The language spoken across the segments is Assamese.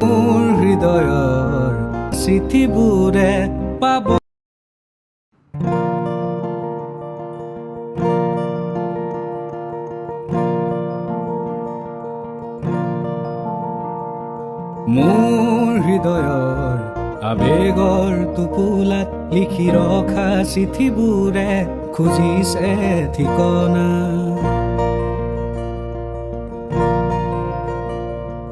মোৰ হৃদয়ৰ চিঠিবোৰে পাব। মোৰ হৃদয়ৰ আবেগৰ টোপোলাত লিখি ৰখা চিঠিবোৰে খুজিছে ঠিকনা।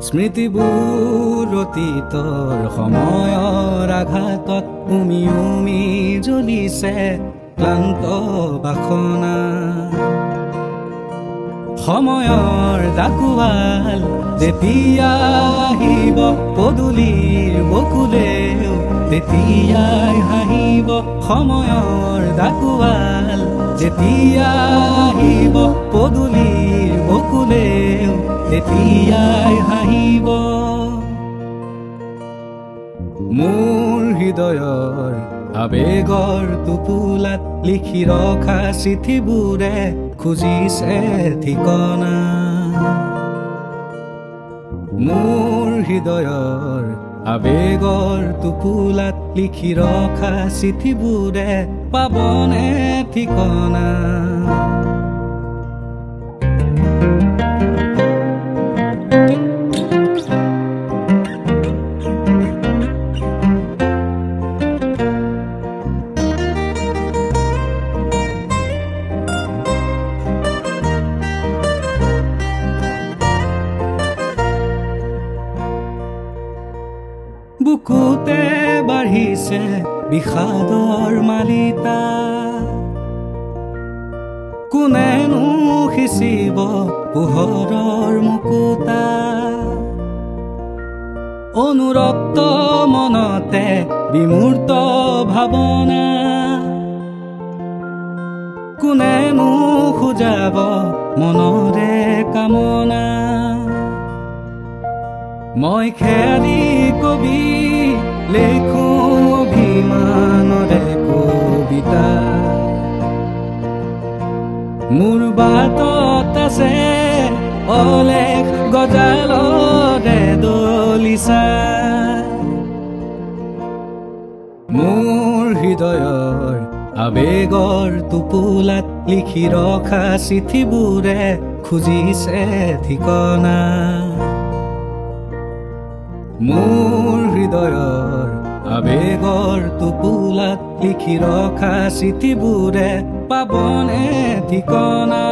স্মৃতিবোৰ অতীতৰ সময়ৰ আঘাতত উমি উমি জ্বলিছে ক্লান্ত বাসনা। সময়ৰ ডাকুৱাল আহিব পদূলিৰ বকুলেও তেতিয়াই হাঁহিব সময়ৰ ডাকুৱাল যেতিয়া আহিব বকুলেও তেতিয়াই হাঁহিব মোৰ হৃদয়ৰ আবেগৰ টোপোলাত লিখি ৰখা চিঠিবোৰে খুজিছে ঠিকনা মোৰ হৃদয়ৰ আবেগৰ টোপোলাত লিখি ৰখা চিঠিবোৰে পাবনে ঠিকনা বুকুতে বাঢ়িছে বিষাদৰ মালিতা। কোনেনো সিঁচিব পোহৰৰ মুকুতা। অনুৰক্ত মনতে বিমূৰ্ত ভাৱনা। কোনেনো খুজাব মনৰে কামনা। মই খেয়ালি কবি, লেখো অভিমানৰে কবিতা। মোৰ বাটত আছে, অলেখ গজালৰে দলিচা। মোৰ হৃদয়ৰ আবেগৰ টোপোলাত লিখি ৰখা চিঠিবোৰে খুজিছে ঠিকনা। মোৰ হৃদয়ৰ আবেগৰ টোপোলাত লিখি ৰখা চিঠিবোৰে পাবনে ঠিকনা?